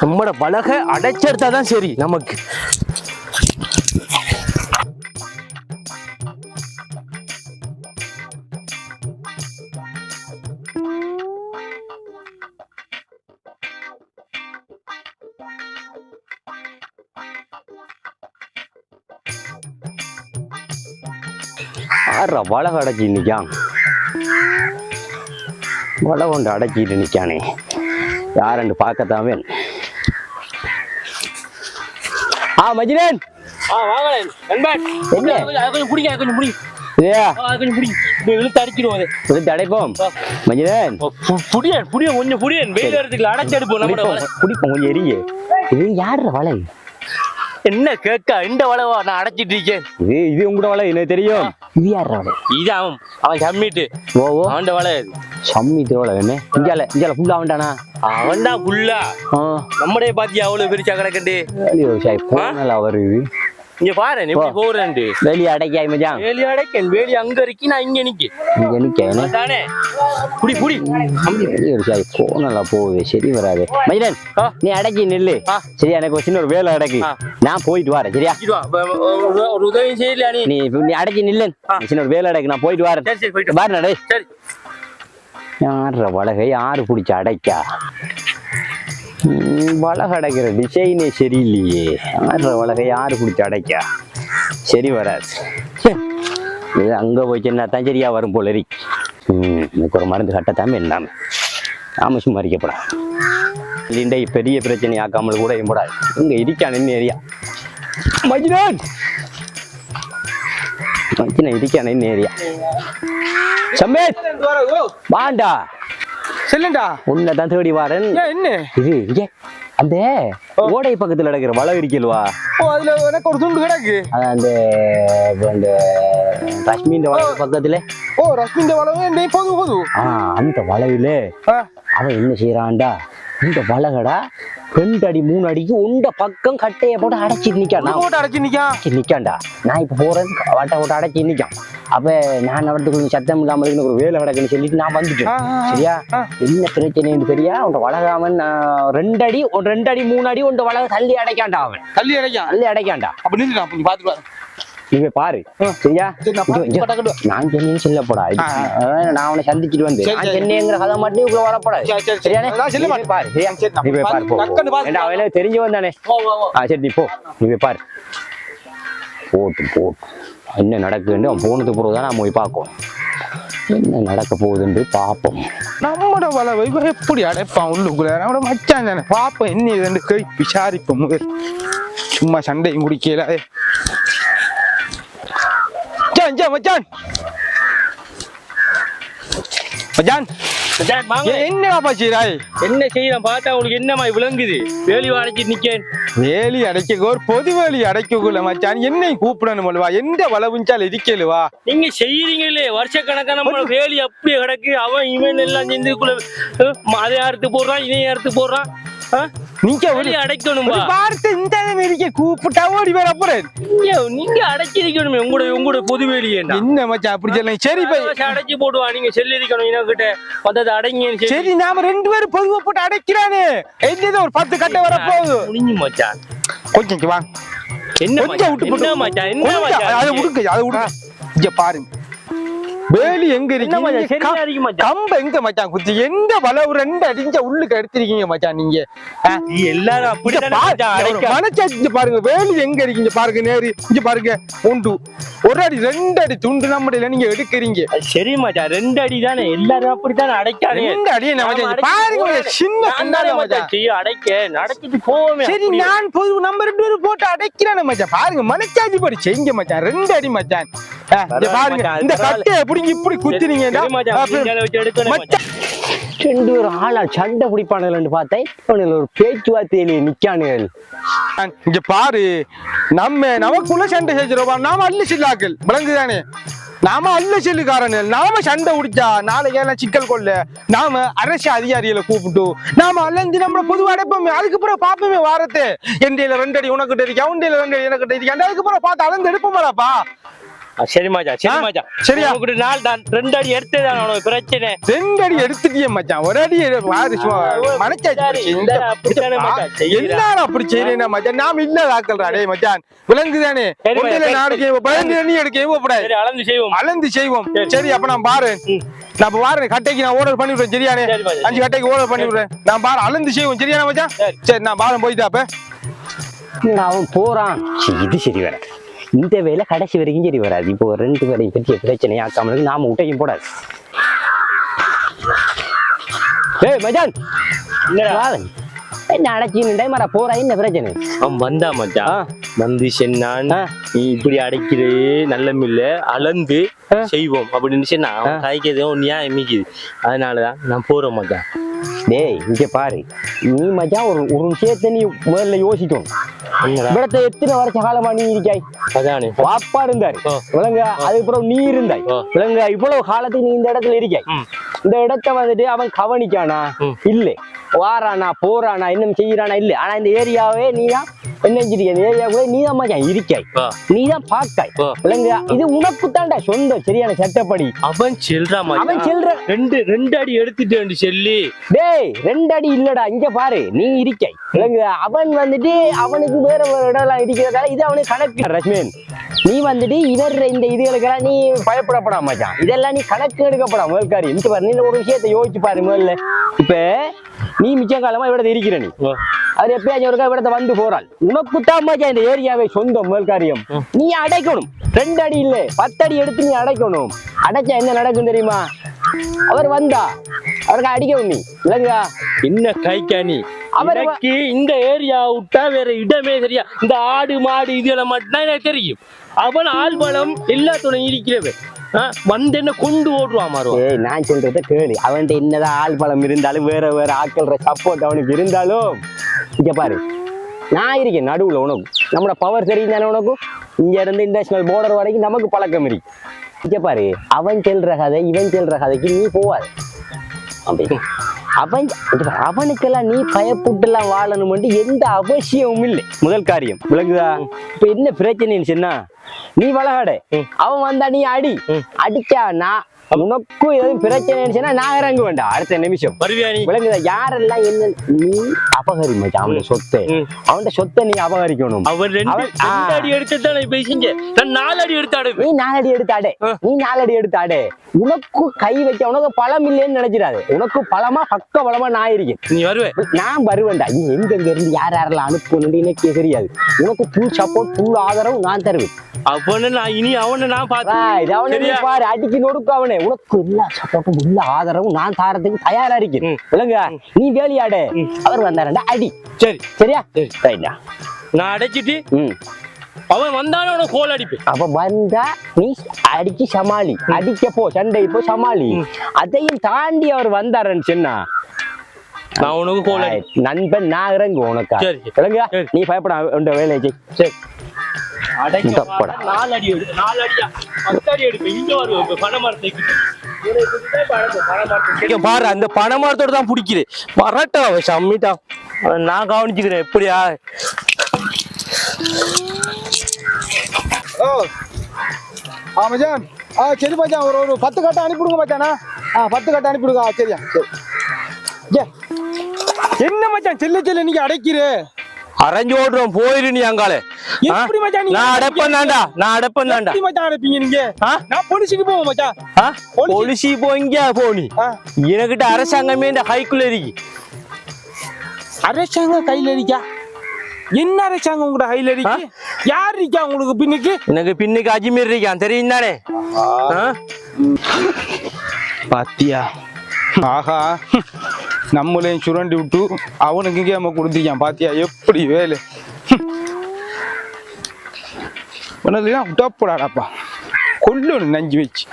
நம்மட பலகை அடைச்செடுத்தாதான் சரி நமக்கு. ஆறா வளக அடைச்சி வள கொண்டு அடைச்சிட்டு நிக்கானே. யாரண்டு பார்க்கத்தாமே ஆ மஜினன். ஆ வாங்களேன். நண்பன். என்ன? கொஞ்சம் பிடிங்க அதை கொஞ்சம் பிடி இல்லையா அதை கொஞ்சம் பிடி இப்படி இழுத்து அடிச்சிடுவோம் அதை. இழுத்து அடைப்போம். மஜினன். புடியன் புடியன் கொஞ்சம் புடியன். வெயில் இடத்துக்கு அடைச்சு எடுப்போம் நம்ம கொஞ்சம் எரிய இது யாருற வலை? என்ன கேட்க? இந்த வளவா நான் அடைச்சிட்டு இருக்கேன். இது இது உங்களோட வலை எனக்கு தெரியும். இது யாருற வலை? இது அவன் அவன் சம்மிட்டு. ஓ ஓ. அவன் வலை. அது சம்மி தோலை என்ன இஞ்சால இஞ்சால ஃபுல்லா அவன்டானா அவன் தான் ஃபுல்லா ஆ. நம்மளே பாத்தியா அவ்வளவு பெருசா கிடக்கண்டு வேலி விவசாயி போனல வருது இங்க பாரு நீ போறேன்ட்டு. வேலி அடைக்காய் மச்சான். வேலி அடைக்கன் வேலி அங்க இருக்கி நான் இங்க நிக்கி இங்க நிக்க தானே புடி புடி வேலி விவசாயி போனல போகுது சரி வராது. ஆ. நீ அடக்கி நில்லு. ஆ. சரியா எனக்கு ஒரு சின்ன ஒரு வேலை அடக்கு. நான் போயிட்டு வரேன் சரியா? ஒரு- ஒரு உதவி செய்யலையா நீ? நீ அடக்கி நில்லு. சின்ன ஒரு வேலை அடக்கு நான் போயிட்டு வரேன். சரி சரி போயிட்டு. பாரு நடை சரி. யார வளகை யாரு பிடிச்ச அடைக்கா? வளக அடைக்கிற டிசைனே சரியில்லையே. ஆடுற வளகை யார் பிடிச்சி அடைக்கா? சரி வராது. ச்சே. இது அங்கே போச்சுன்னா தான் சரியா வரும் போல இருக்கு. ம், எனக்கு ஒரு மருந்து கட்டத்தாமல் என்னாம. நாம சும்மா இல்லை இல்லைண்டா பெரிய பிரச்சனை ஆக்காமல் கூட இம்படாது இங்கே இருக்கான் என்ன ஏரியா மஜ்னன்! மஜினா இருக்கான் என்ன ஏரியா சம்மேத் வாண்டா! செல்லுண்டா. உன்னை தான் தேடி வாரன். என்ன? இது இங்கே. அந்த ஓடை பக்கத்துல நடக்கிற வள இருக்கல்வா ஓ அதுல எனக்கு ஒரு துண்டு கிடக்கு. அந்த அந்த காஷ்மீர் வள பக்கத்துல. ஓ ரஷ்மிந்த வளவு என்ன போது போது ஆ அந்த வளைவுல அவன் என்ன செய்யறான்டா இந்த வளகடா. ரெண்டு அடி மூணு அடிக்கு உண்ட பக்கம் கட்டைய போட்டு அடைச்சிட்டு நிக்கான். நான் போட்டு அடைச்சு நிக்கா? அடைச்சி நிக்கான்டா. நான் இப்ப போறேன் வட்ட போட்டு அடைச்சி நிக்கான். அப்ப நான் அவர்த்துக்கு சத்தம் இல்லாமல் ஒரு வேலை கிடக்குன்னு சொல்லிட்டு நான் வந்துட்டேன். சரியா. என்ன பிரச்சனைன்னு தெரியா? உன் வளகாமன் ரெண்டு அடி ஒரு ரெண்டு அடி மூணு அடி உன் வளக தள்ளி அடைக்கான்டா அவன். தள்ளி அடைக்கா தள்ளி அடைக்கான்டா. அப்ப நின்று போய் பாரு. சரியா? சரி, நான் இங்க- பாத்து இங்க- பட்டாக்கட்டு. நான் அவனை சந்திச்சுட்டு வந்தேன் சரி, நான். சென்னைங்கிற கதை மட்டும் இவ்வளவு வரப்படாது. சரி, சரி, சரி. சரியானே செல்ல நீ. பாரு போய் பாரு போ, அவனே. ஆ சரி நீ போ. நீ போய் பாரு. போட்டு போட்டு. என்ன நடக்குன்னு அவன் போனதுக்கு பிறகு தான் நான் போய் பார்ப்போம் என்ன நடக்க போகுதுன்னு பார்ப்போம். நம்மட வளவை இவன் எப்படி அடைப்பான் உள்ளுக்குள்ள? நம்மட மச்சான் தானே? பாப்போம் என்ன இதுன்னு கை விசாரிப்போம். சும்மா சண்டையும் குடிக்கல. மச்சான் மச்சான் மச்சான் என்ன செய்யலாம் பார்த்தா உங்களுக்கு என்னமா விளங்குது? வேலி அடைச்சிட்டு நிக்கேன். வேலி அடைக்க ஒரு பொது வேலி அடைக்கக்குள்ள மச்சான். என்னை கூப்பிடணும் அல்லவா எந்த வளவுஞ்சால் இருக்கலுவா நீங்க செய்யறீங்களே வருஷக்கணக்கா நம்ம வேலி அப்படியே கிடக்கு. அவன் இவன் எல்லாம் சேர்ந்துக்குள்ள அஹ், அதை அறுத்து போடுறான் இதையும் அறுத்து போடுறான். நீங்க வேலி அடைக்கணும்பா. ஒரு வார்த்தை இந்த இருக்க கூப்பிட்டா ஓடி வர போறேன். நீங்க அடைச்சிருக்கணுமே. உங்களோட உங்களோட பொது வேலியேண்டா என்ன? மச்சான் அப்படி சொல்ல? சரி பை அடைச்சு போடுவா. நீங்க செல்லிருக்கணும் கிட்ட வந்தது அடங்கின்னு சொல்லி சரி நாம ரெண்டு பேரும் பொதுவா போட்டு அடைக்கிறானே. என்னது ஒரு பத்து கட்டை வர போகுது முடிஞ்சு மச்சான். கொஞ்சம் வாங்க என்ன கொஞ்சம் விட்டு என்ன மச்சான்? என்ன கொஞ்சம் அதை விடுங்க அதை விடுங்க இங்க பாருங்க. வேலி எங்க என்ன மச்சான் இருக்கு சரியா இருக்கு மச்சான் கம்ப எங்க மச்சான் குத்தி? எந்த வளவு ரெண்டு அடிஞ்ச உள்ளுக்கு எடுத்திருக்கீங்க மச்சான் நீங்க? எல்லாரும் இங்க பாருங்க வேலி எங்க இருக்கீங்க பாருங்க நேரு. இங்க பாருங்க உண்டு ஒரு அடி ரெண்டு அடி துண்டு நம்மடையில நீங்க எடுக்கிறீங்க. சரி மச்சான் ரெண்டு அடி தானே. எல்லாரும் அப்படித்தானே நான் மச்சான்? இங்க பாருங்க சின்ன சின்ன மச்சான். அடைக்க. நடத்திட்டு போவோமே சரி. நான் பொது நம்ம ரெண்டு பேரும் போட்டு அடைக்கிறானே மச்சான். பாருங்க மனச்சாட்சி படி செய்யுங்க மச்சான். ரெண்டு அடி மச்சான். பாருங்க இந்த. கட்டையை பிடிங்க இப்படி மச்சான். ரெண்டு பேரும் ஆளா சண்டை பிடிப்பானுங்கள்னு பார்த்தேன். இவனுங்க ஒரு பேச்சுவார்த்தையிலே நிக்கானுகள். இங்க பாரு நம்ம நமக்குள்ள சண்டை செஞ்சிருவோம்? நாம அல்ல சில்லாக்கள். விளங்குதானே? நாம அல்ல செல்லுக்காரன் நாம சண்டை உடிச்சா நாளைக்கு எல்லாம் சிக்கல் கொள்ள. நாம அரசு அதிகாரிகளை கூப்பிட்டு நாம அலைஞ்சு நம்மள பொதுவா அடைப்போமே. அதுக்கப்புறம் பாப்போமே வாரத்தை. எண்டையில ரெண்டு அடி உனக்கிட்ட இருக்கு அவண்டையில ரெண்டு அடி எனக்கிட்ட இருக்கு. அதுக்கப்புறம் பார்த்து அளந்து எடுப்போமாடாப்பா? சரி மச்சான் சரி மச்சான் சரியா? உனக்கு நாள் தான் ரெண்டு அடி எடுத்தே தான் உனக்கு பிரச்சனை. ரெண்டு அடி எடுத்துட்டியே மச்சான். ஒரு அடி பாரு மனச்சாச்சு சரி. இந்த. எல்லாரும் அப்படி செய்யறேன் மச்சான்? நாம இல்ல ஆக்கல்றா டேய் மச்சான். விலங்குதானே? சரி, ஒன்றில சரி, நாளைக்கு பயந்து நீ எடுக்க கூடாது சரி அளந்து செய்வோம். அளந்து செய்வோம். சரி. சரி அப்ப நான் பாரு. நான் பாரு கட்டைக்கு நான் ஓர்டர் பண்ணி விடுறேன் சரியானே? சரி. அஞ்சு கட்டைக்கு ஓர்டர் பண்ணி விடுறேன். நான் பாரு அளந்து செய்வோம் சரியானே மச்சான்? சரி. சரி நான் பாரு போயிட்டா அப்ப அவன் போறான். சரி, இது சரி வராது இந்த வேலை கடைசி வரைக்கும் சரி வராது. இப்போ ரெண்டு பேரையும் பற்றிய பிரச்சனை ஆக்காமலுக்கு நாம விட்டையும் போடாது. ஏய் மச்சான். என்ன அடைச்சின்னு மர போறா என்ன பிரச்சனை? அவன் வந்தா மச்சான். வந்து சென்னான். நீ இப்படி அடைக்கிறே நல்ல மில்ல அளந்து. செய்வோம் அப்படின்னு சொன்னா அவன் காய்க்கிறது நியாயம் மிக்குது அதனாலதான் நான் போறேன் மச்சான் டேய் இங்க பாரு. நீ மச்சான் ஒரு ஒரு விஷயத்தை நீ முதல்ல யோசிக்கணும். இவரத்தை எத்தனை வருஷ காலமா நீ இருக்காய் வாப்பா இருந்தாரு விளங்க அதுக்கப்புறம் நீ இருந்தாய். விளங்க இவ்வளவு காலத்துக்கு நீ இந்த இடத்துல இருக்காய் இந்த இடத்த வந்துட்டு அவன் கவனிக்கானா? இல்லை. வாரானா போறானா இன்னும் செய்யறானா? இல்ல. ஆனா இந்த ஏரியாவே நீ தான் என்ன செஞ்சிருக்க இந்த ஏரியாவுக்குள்ள நீ தான் மச்சான் இருக்காய். நீ தான் பாக்காய் ஆ. விளங்க இது உனக்கு தான்டா சொந்தம் சரியான சட்டப்படி. அவன் செல்றா அவன் செல்ற. ரெண்டு ரெண்டு அடி எடுத்துட்டு சொல்லி. டேய் ரெண்டு அடி இல்லடா இங்க பாரு நீ இருக்காய் விளங்கு அவன் வந்துட்டு அவனுக்கு வேற வேற இடம்லாம் இருக்கிறதால இது அவனுக்கு கணக்கு. ரஷ்மின் நீ வந்துட்டு இவர் இந்த இதுகளுக்கெல்லாம் நீ பயப்படப்படாம மச்சான். இதெல்லாம் நீ கணக்கு எடுக்கப்படா காரியம் இங்க பாரு நீ ஒரு விஷயத்தை யோசிச்சு பாரு முதல்ல. இப்ப நீ மிச்ச காலமா இவிடத்தை இருக்கிற நீ? அவர் எப்பயாச்சும் ஒருக்கா இவிடத்தை வந்து போறாள். உனக்கு தான் மச்சான் இந்த ஏரியாவை சொந்தம் முதல் காரியம். நீ அடைக்கணும். ரெண்டு அடி இல்ல பத்து அடி எடுத்து நீ அடைக்கணும். அடைச்சா என்ன நடக்கும் தெரியுமா? அவர் வந்தா அவருக்கு அடிக்கணும் நீ. இல்லைங்களா என்ன கைக்கா நீ? அவர் வ- எனக்கு இந்த ஏரியா விட்டா வேற இடமே சரியா இந்த ஆடு மாடு இதெல்லாம் மட்டும்தான் எனக்கு தெரியும். அவன் ஆள் பலம் எல்லாத்துடன் இருக்கிறவன். வந்து என்ன கொண்டு ஓடுவான் மாறுவான் ஏய் நான் சொல்றத கேளு. அவன்கிட்ட என்னதான் ஆள் பலம் இருந்தாலும் வேற வேற ஆட்கள் சப்போர்ட் அவனுக்கு இருந்தாலும் இங்க பாரு. நான் இருக்கேன் நடுவில் உனக்கு. நம்மளோட பவர் தெரியும் தானே உனக்கு? இங்க இருந்து இன்டர்நேஷனல் பார்டர் வரைக்கும் நமக்கு பழக்கம் இருக்கு. இங்க பாரு அவன் செல்ற கதை இவன் செல்ற கதைக்கு நீ போவாது. அப்படி. அவன் அவனுக்கெல்லாம் நீ பயப்புட்டுலாம் வாழணும்னு எந்த அவசியமும் இல்லை. முதல் காரியம் விளங்குதா இப்ப என்ன பிரச்சனைன்னு சொன்னா நீ வளகாட. அவன் வந்தா நீ அடி. அடிச்சா நான் உனக்கும் எதுவும் பிரச்சனைன்னு சொன்னா நான் இறங்க வேண்டாம் அடுத்த நிமிஷம். விளங்குதா? யாரெல்லாம் என்ன நீ அபகரி மச்சான் அவன் சொத்தை. ம். அவன் சொத்தை நீ அபகரிக்கணும். அவன் ரெண்டு அடி போய் செஞ்ச நான் நாலு அடி எடுத்து நீ எடுத்து அடே ஆ. நீ எடுத்து அடே உனக்கு கை வைக்க உனக்கு பழம் இல்லைன்னு நினைச்சிடாது. உனக்கு பழமா பக்க பழமா நான் இருக்கேன். நீ வருவே. நான் வருவேன்டா. நீ எங்க இருந்து யார் யாரெல்லாம் அனுப்பணும் எனக்கே தெரியாது. உனக்கு ஃபுல் சப்போர்ட் ஃபுல் ஆதரவு நான் தருவேன். அவனை நான் இனி அவனை நான் பார்த்தேன் அவனை? பாரு. அடிச்சு நொடுக்கு அவனே. உனக்கு எல்லா சப்போர்ட்டும் உள்ள ஆதரவும் நான் தாரத்துக்கு தயாரா இருக்கேன். விளங்க நீ வேலையாடு. அவர் வந்தாரண்டா அடி. சரி. சரியா? சரி. ரைட்டா நான் அடைச்சிட்டு அவன் வந்தானே உனக்கு கோல் அடிப்பேன். அப்ப வந்தா நீ அடிச்சு சமாளி. அடிக்க போ சண்டை போ சமாளி. அதையும் தாண்டி அவர் வந்தாருன்னு சொன்னா நான் உனக்கு கோல் நண்பன் நான் இறங்கு உனக்கா? சரி. நீ பயப்பட வேலையை சரி. அடைக்க இந்த போடா. போடா. நாலு அடி எடு நாலு அடியா பத்து அடி எடுப்பேன் இங்க வருவேன் இப்ப பனை மரத்துக்கு இங்க பாரு அந்த பனை மரத்தோட தான் பிடிக்குது. அவன் சம்மிட்டா. நான் கவனிச்சுக்கிறேன் எப்படியா? ஓ ஆ மச்சான். ஆ சரி மச்சான். ஒரு ஒரு பத்து கட்டை அனுப்பிவிடுங்க மச்சானா ஆ. பத்து கட்டை அனுப்பிவிடுங்க. ஆ சரியா. சரி. ஏ. என்ன மச்சான்? செல்ல செல்ல நீங்க அடைக்கிற அரைஞ்சு ஓடுறோம் போயிரு நீ அங்கால நான் அடைப்பேன் தாண்டா நான் அடைப்பேன் தாண்டா எப்படி மச்சான் அடைப்பீங்க நீங்க? ஆ? நான் பொலிசுக்கு போவோம் மச்சான். ஆ? பொலிசி போங்க போனி ஆ. எனக்கிட்ட அரசாங்கமே இந்த ஹைக்குள்ள இருக்கு. அரசாங்கம் கையில இருக்கா? என்ன அரசாங்கம் உங்களோட கையில இருக்கு? யார் இருக்கா உங்களுக்கு பின்னுக்கு? எனக்கு பின்னுக்கு அஜ்மீர் இருக்கான் தெரியும் தானே? பாத்தியா? ஆஹா. நம்மளையும் சுரண்டி விட்டு அவனுக்கு கேம கொடுத்துக்கான் பாத்தியா? எப்படி வேலை? உனதுலாம் விட்டப்படாடாப்பா கொல்லணும் நஞ்சு வச்சு.